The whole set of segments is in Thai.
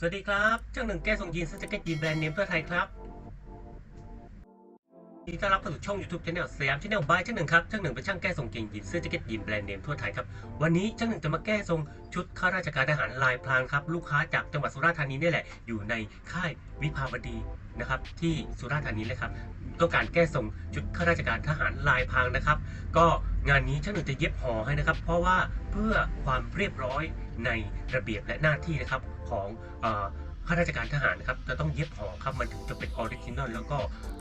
สวัสดีครับเจ้าหนึ่งแก้ส่งยีนสแจ็คเก็ตยีนแบรนด์เนมทั่วไทยครับยินดีต้อนรับเข้าสู่ช่อง YouTube Channel สยามชาแนลบายเจ้าหนึ่งครับเจ้าหนึ่งเป็นช่างแก้ทรงเกงยีนเสื้อแจ็คเก็ตยีนแบรนด์เนมทั่วไทยครับ วันนี้เจ้าหนึ่งจะมาแก้ทรงชุดข้าราชการทหารลายพรางครับ ลูกค้าจากจังหวัดสุราษฎร์ธานีนี่แหละ อยู่ในค่ายวิภาวดีนะครับ ที่สุราษฎร์ธานีเลยครับต้องการแก้ทรงชุดข้าราชการทหารลายพรางนะครับ ก็งานนี้ช่างหนึ่งจะเย็บห่อให้นะครับ เพราะว่าเพื่อความเรียบร้อย ในระเบียบและหน้าที่นะครับของข้าราชการทหารนะครับจะต้องเย็บห่อครับมันถึงจะเป็นออริจินอลแล้วก็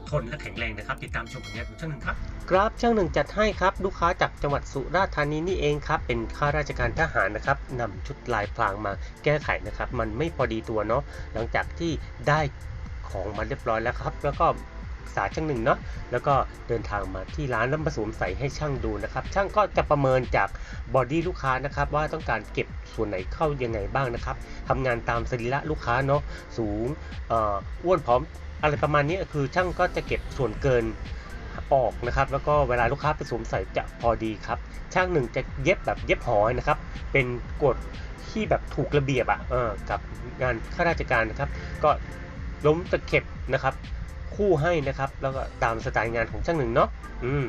ทนและแข็งแรงนะครับ ติดตามชมผลงานของช่างหนึ่งครับครับช่างหนึ่งจัดให้ครับ ลูกค้าจากจังหวัดสุราษฎร์ธานีนี่เองครับ เป็นข้าราชการทหารนะครับนำชุดลายพรางมาแก้ไขนะครับ มันไม่พอดีตัวเนาะหลังจากที่ได้ของมาเรียบร้อยแล้วครับ แล้วก็ ษาช่างหนึ่งเนาะแล้วก็เดินทางมาที่ร้านแล้วมาสวมใส่ให้ช่างดูนะครับ ช่างก็จะประเมินจากบอดี้ลูกค้านะครับว่าต้องการเก็บส่วนไหนเข้ายังไงบ้างนะครับทำงานตามสรีระลูกค้าเนาะสูงอ้วนผอมอะไรประมาณนี้คือช่างก็จะเก็บส่วนเกินออกนะครับแล้วก็เวลาลูกค้าไปสวมใส่จะพอดีครับ ช่างหนึ่งจะเย็บแบบเย็บหอยนะครับ เป็นกฎที่แบบถูกระเบียบอะเออกับงานข้าราชการนะครับ ก็ล้มตะเข็บนะครับ คู่ให้นะครับ แล้วก็ตามสไตล์งานของช่างหนึ่งเนาะอืม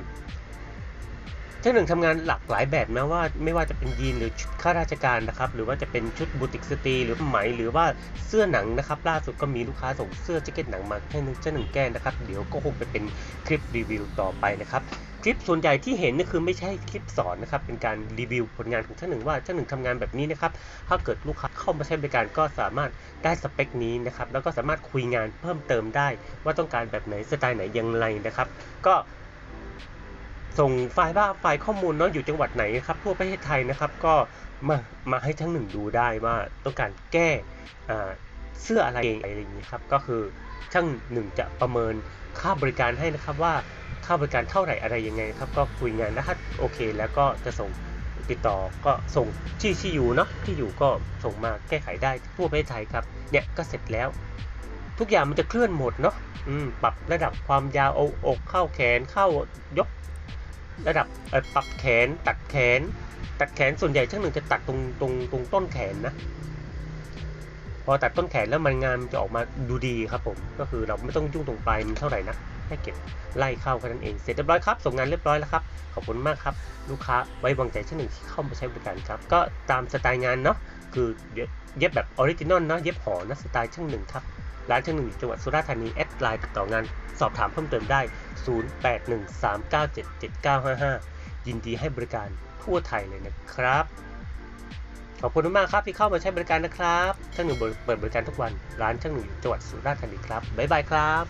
ช่างหนึ่งทำงานหลากหลายแบบนะว่าไม่ว่าจะเป็นยีนหรือชุดข้าราชการนะครับ หรือว่าจะเป็นชุดบูติกสตรีหรือไหมหรือว่าเสื้อหนังนะครับ ล่าสุดก็มีลูกค้าส่งเสื้อแจ็คเก็ตหนังมาให้นึ่งช่างหนึ่งแก้นะครับ เดี๋ยวก็คงไปเป็นคลิปรีวิวต่อไปนะครับ ลิปส่วนใหญ่ที่เห็นนี่คือไม่ใช่คลิปสอนนะครับ เป็นการรีวิวผลงานของช่างหนึ่งว่าช่างหนึ่งทำงานแบบนี้นะครับ ถ้าเกิดลูกค้าเข้ามาใช้บริการก็สามารถได้สเปคนี้นะครับ แล้วก็สามารถคุยงานเพิ่มเติมได้ ว่าต้องการแบบไหนสไตล์ไหนอย่างไรนะครับ ก็ส่งไฟล์บ้าไฟล์ข้อมูลเนาะอยู่จังหวัดไหนนะครับทั่วประเทศไทยนะครับ ก็มามาให้ช่างหนึ่งดูได้ว่าต้องการแก้อ่า เสื้ออะไรอะไรอย่างนี้ครับก็คือช่างหนึ่งจะประเมินค่าบริการให้นะครับว่าค่าบริการเท่าไหร่อะไรยังไงครับก็คุยงานนะถ้าโอเค แล้วก็จะส่งติดต่อก็ส่งที่ที่อยู่เนาะที่อยู่ก็ส่งมาแก้ไขได้ทั่วประเทศไทยครับเนี่ยก็เสร็จแล้ว ทุกอย่างมันจะเคลื่อนหมดเนาะอืมปรับระดับความยาวเอาอกเข้าแขนเข้ายก ระดับเออปรับแขนตัดแขน ตัดแขนส่วนใหญ่ช่างหนึ่งจะตัดตรงตรงตรงต้นแขนนะ พอตัดต้นแขนแล้วมันงานมันจะออกมาดูดีครับผม ก็คือเราไม่ต้องยุ่งตรงปลายมันเท่าไหร่นะแค่เก็บไล่เข้าแค่นั้นเอง เสร็จเรียบร้อยครับ ส่งงานเรียบร้อยแล้วครับ ขอบคุณมากครับ ลูกค้าไว้วางใจช่างหนึ่งที่เข้ามาใช้บริการครับ ก็ตามสไตล์งานเนาะ คือเย็บแบบออริจินอลเนาะ เย็บห่อนะสไตล์ช่างหนึ่งครับ ร้านช่างหนึ่งอยู่จังหวัดสุราษฎร์ธานี แอดไลน์ติดต่องาน สอบถามเพิ่มเติมได้ 0813977955 ยินดีให้บริการทั่วไทยเลยนะครับ อบคุณมากครับที่เข้ามาใช้บริการนะครับช่างหนึ่งเปิดบริการทุกวันร้านช่างหนึ่งจังหวัดสุราษฎร์ธานีครับบ๊ายบายครับ